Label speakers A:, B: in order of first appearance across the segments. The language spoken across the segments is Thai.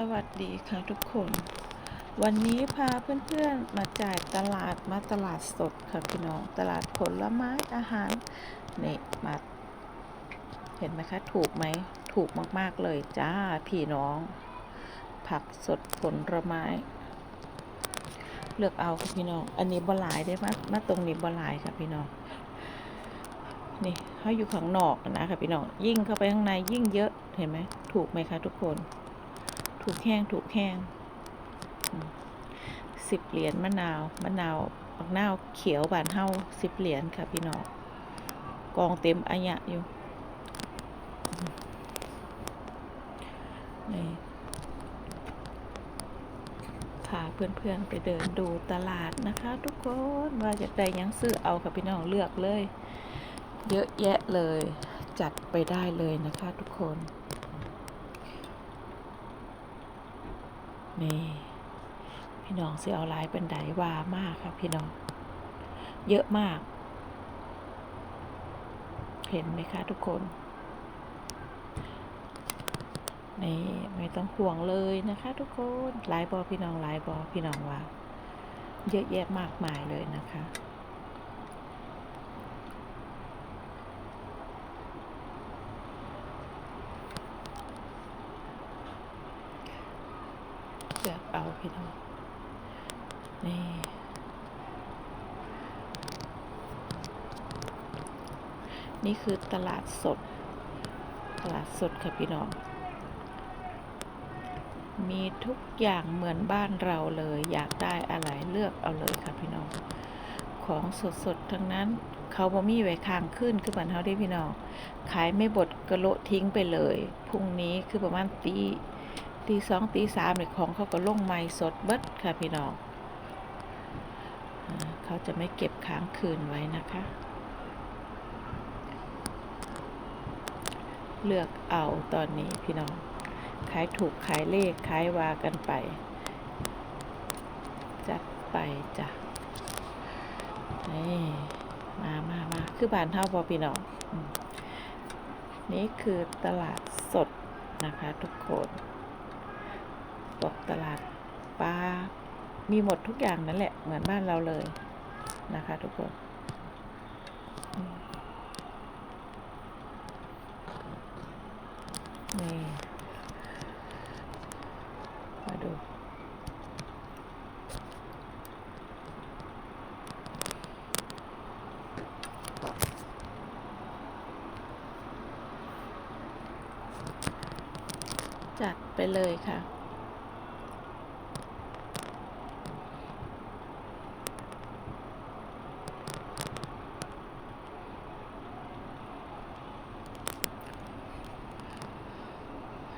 A: สวัสดีค่ะทุกคน วันนี้พาเพื่อนๆมาจ่ายตลาดมาตลาดสดค่ะพี่น้องตลาดผลไม้อาหารนี่มาเห็นไหมคะถูกไหมถูกมากๆเลยจ้าพี่น้อง ผักสดผลไม้ เลือกเอาค่ะพี่น้อง อันนี้บหลายได้มามาตรงนี้บหลายค่ะพี่น้องนี่เขาอยู่ข้างนอกนะคะพี่น้องยิ่งเข้าไปข้างในยิ่งเยอะเห็นไหมถูกไหมคะทุกคน ถูกแห้งถูกแห้งสิบเหรียญมะนาวมะนาวมะนาวเขียวบานเฮาสิบเหรียญค่ะพี่น้องกองเต็มอายะอยู่นี่พาเพื่อนๆไปเดินดูตลาดนะคะ ทุกคนว่าจะได้ยังซื้อเอาค่ะพี่น้องเลือกเลย เยอะแยะเลยจัดไปได้เลยนะคะทุกคน นี่พี่น้องสิเอาหลายเป็นไดว่ามากครับพี่น้อง เยอะมาก เห็นไหมคะทุกคน นี่ไม่ต้องห่วงเลยนะคะ ทุกคนหลายบอพี่น้องหลายบอพี่น้องว่า เยอะแยะมากมายเลยนะคะ เลือกเอาพี่น้องนี่ นี่คือตลาดสด ตลาดสดค่ะพี่น้อง มีทุกอย่างเหมือนบ้านเราเลย อยากได้อะไรเลือกเอาเลยค่ะพี่น้อง ของสดๆทั้งนั้นเขาบ่มีไว้ค้างขึ้นคือเหมือนเขาได้พี่น้อง ขายไม่บดกระโลทิ้งไปเลย พรุ่งนี้คือประมาณตี ตีสองตีสามเนี่ยของเขาก็ลงไม้สดเบิดค่ะพี่น้องเขาจะไม่เก็บค้างคืนไว้นะคะ เลือกเอาตอนนี้พี่น้อง ขายถูกขายเลขขาย วากันไป จัดไปจ้ะนี่มามามาคือบานเท่าบอพี่น้อง นี่คือตลาดสดนะคะทุกคน บอกตลาดปลา มีหมดทุกอย่างนั่นแหละ เหมือนบ้านเราเลยนะคะทุกคน นี่ มาดูจัดไปเลยค่ะ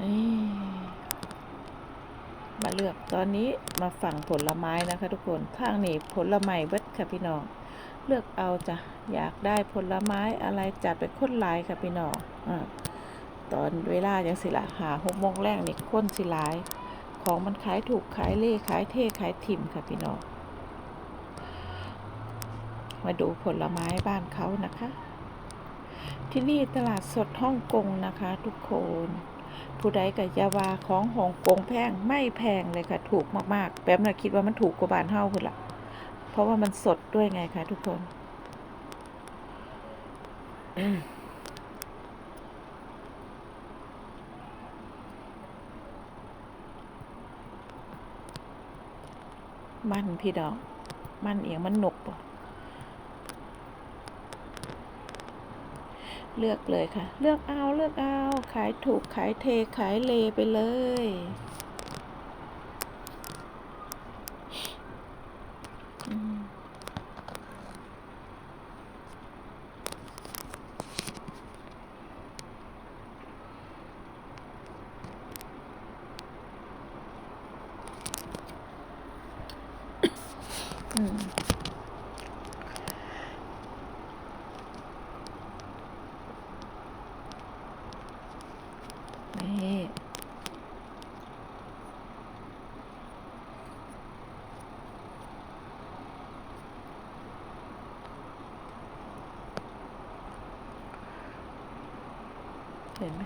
A: นี่มาเลือก ตอนนี้มาฝั่งผลไม้นะคะ ทุกคนทางนี้ผลไม้เบิดค่ะพี่น้อง เลือกเอาจ้ะอยากได้ผลไม้อะไรจัดไปค้นลายค่ะพี่น้องอตอนเวลาอย่างสิละหาหกโมงแรกนี่ค้นสิลาย ของมันขายถูกขายเล่ขายเท่ขายถิ่มค่ะพี่น้อง มาดูผลไม้บ้านเขานะคะ ที่นี่ตลาดสดฮ่องกงนะคะ ทุกคน ผู้ใดกับยาวาของฮ่องกงแพงไม่แพงเลยค่ะ ถูกมากๆ แป๊บน่ะคิดว่ามันถูกกว่าบ้านเฮาพุ่นละเพราะว่ามันสดด้วยไงคะทุกคนมมันพี่ดอก มันเอียงมันหนกปะ เลือกเลยค่ะ เลือกเอาเลือกเอาขายถูกขายเทขายเลไปเลย อืมอืมนี่ เห็นไหม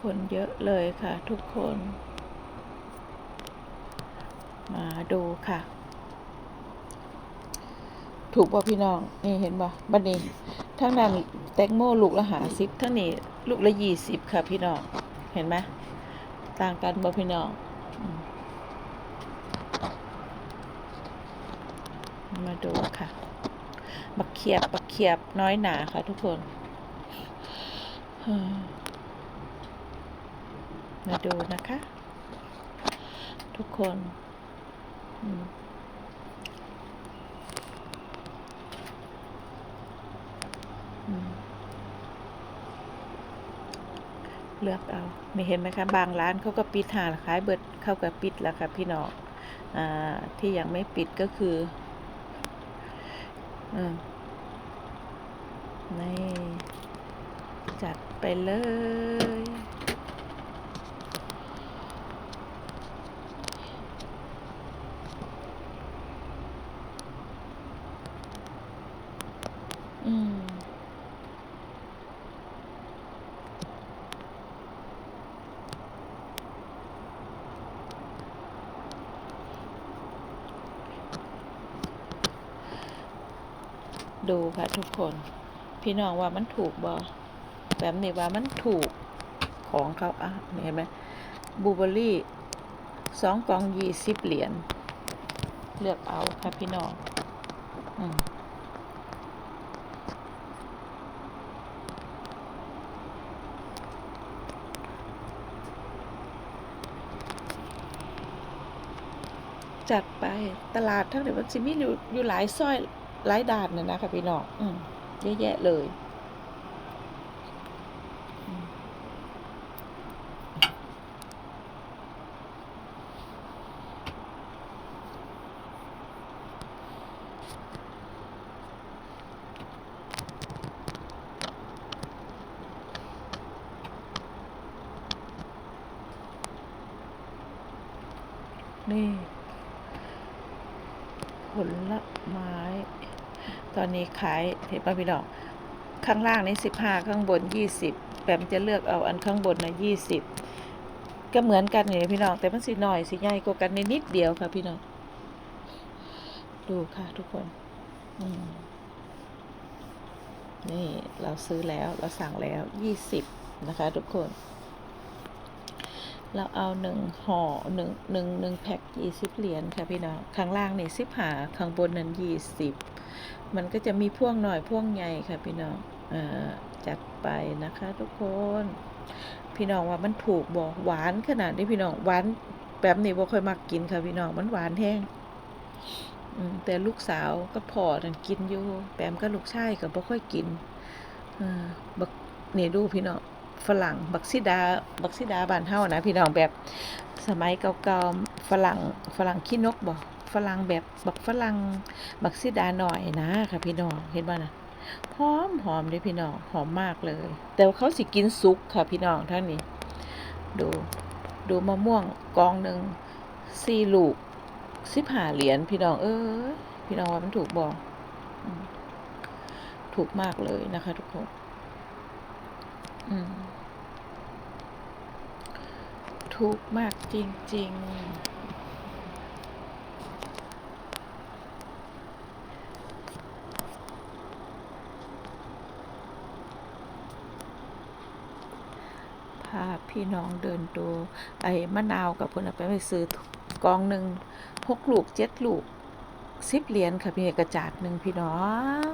A: คนเยอะเลยค่ะทุกคน มาดูค่ะ ถูกป่ะพี่น้อง นี่เห็นป่ะบัดนี้ทั้งนั้นแตงโมลูกละหาสิบทั้งนี้ลูกละยี่สิบค่ะพี่น้อง เห็นไหมต่างกันบ่ะพี่น้องมาดูค่ะบักเขียบบักเขียบน้อยหนาค่ะทุกคน มาดูนะคะ ทุกคนเลือกเอา ไม่เห็นไหมคะ บางร้านเขาก็ปิดหาขายเบิดเข้ากับปิดแล้วค่ะพี่น้องอที่ยังไม่ปิดก็คืออืมนี่ จัดไปเลย อืม ดูค่ะทุกคน พี่น้องว่ามันถูกบอ แบบนี้ว่ามันถูกของเขาอะเห็นไหมบูเบอรี่สองกล่องยี่สิบเหรียญเลือกเอาค่ะพี่น้องอืมจัดไปตลาดทั้งเดี๋ยวมันจะมีอยู่อยู่หลายซอยหลายด่านน่ะนะคะพี่น้องอืมเยอะแยะเลย นี่ ผลไม้ ตอนนี้ขายเห็นป่ะพี่น้องข้างล่างนี่สิบห้าข้างบนยี่สิบแปมจะเลือกเอาอันข้างบนนะยี่สิบก็เหมือนกันนี่พี่น้องแต่มันสิหน่อยสิใหญ่กว่ากันนิดเดียวค่ะพี่น้องดูค่ะทุกคนนี่เราซื้อแล้วเราสั่งแล้วยี่สิบนะคะทุกคน เราเอาหนึ่งห่อหนึ่งหนึ่งหนึ่งแพ็คยี่สิบเหรียญค่ะพี่น้องข้างล่างนี่สิบหาข้างบนนั้นยี่สิบมันก็จะมีพ่วงหน่อยพ่วงใหญ่ค่ะพี่น้องอจัดไปนะคะทุกคน พี่น้องว่ามันถูกบ่หวานขนาดนี้พี่น้องหวานแบบนี้บ่ค่อยมักกินค่ะพี่น้องมันหวานแห้งแต่ลูกสาวก็พอนั่นกินอยู่แปมก็ลูกชายก็บ่ค่อยกินเออบักนี่ดูพี่น้อง ฝรั่ง บักซิดา บักซิดาบ้านเฮานะพี่น้องแบบสมัยเก่าๆฝรั่งฝรั่งขี้นกบ่ฝรั่งแบบบักฝรั่งบักซิดาหน่อยนะค่ะพี่น้องเห็นบ่นะหอมหอมเลยพี่น้องหอมมากเลย แต่ว่าเขาสิกินสุกค่ะพี่น้องท่านนี้ ดูดูมะม่วงกองหนึ่งสี่ลูกสิบห้าเหรียญพี่น้องเออพี่น้องว่ามันถูกบอกถูกมากเลยนะคะทุกคน ถูกมากจริง ๆพาพี่น้องเดินดูไอ้มะนาวกับเพิ่นเอาไปไปซื้อกองหนึ่งหกลูกเจ็ดลูกสิบเหรียญค่ะพี่กระจาดหนึ่งพี่น้อง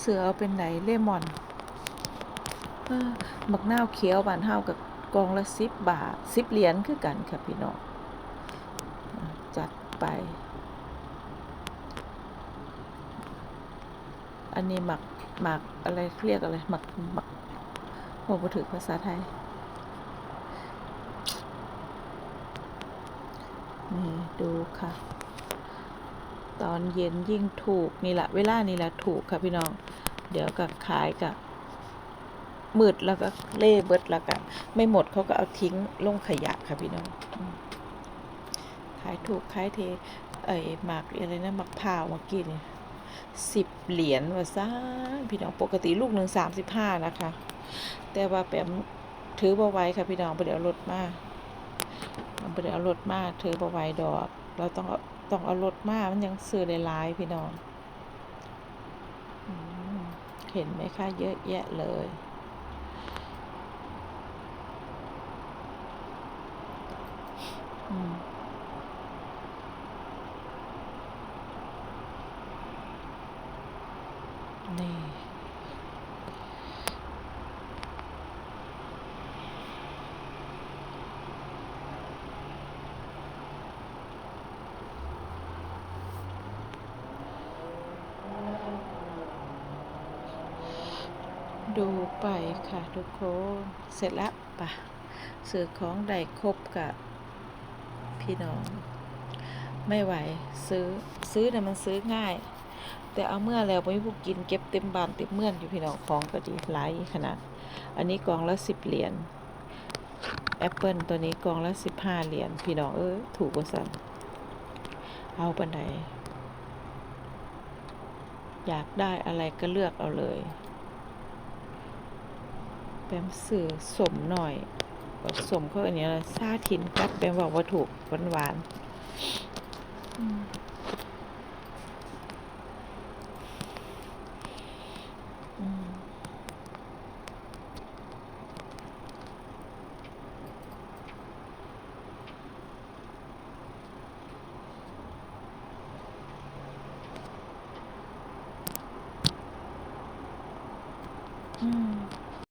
A: เสือเอาเป็นไหนเลมอน หมักนาวเขียวบานเฮากับกองละสิบบาทสิบเหรียญคือกันค่ะพี่น้องจัดไป อันนี้หมักหมักอะไรเรียกอะไรหมักหมักบอกมาถึงภาษาไทยนี่ดูค่ะ ตอนเย็นยิ่งถูกนี่แหละเวลานี่แหละถูกค่ะพี่น้อง เดี๋ยวก็ขายกับ มืดแล้วก็เล่เบิดแล้วก็ไม่หมดเขาก็เอาทิ้งลงขยะค่ะพี่น้องขายถูกขายเทเอ้ยหมากอะไรนะหมักพร้าวมื่อกี้นี่สิบเหรียญว่าซ่าพี่น้องปกติลูกหนึ่งสามสิบห้านะคะ แต่ว่าแปมถือบ่ไว้ค่ะพี่น้องบ่ได้เอารถมาบ่ได้เอารถมาถือบ่ไว้ดอก เราต้องต้องเอารถมามันยังซื้อได้หลายพี่น้องเห็นไหมคะเยอะแยะเลย อืม นี่ ดูไปค่ะทุกคน เสร็จแล้วปะซื้อของได้ครบกับ พี่น้อง ไม่ไหวซื้อซื้อเนี่ยมันซื้อง่าย แต่เอาเมื่อแล้วไม่พวกกินเก็บเต็มบานเต็มเมื่อนอยู่พี่น้องของก็ดีหลายขนาด อันนี้กล่องละสิบเหรียญแอปเปิลตัวนี้กล่องละสิบห้าเหรียญพี่น้องเอ้ยถูกกว่าสั่นเอาปันไหนอยากได้อะไรก็เลือกเอาเลยแปมสื่อสมหน่อย ผสมเข้าอันนี้ละซาทินกับเป็นบอกว่าถูกหวานหวานๆอืม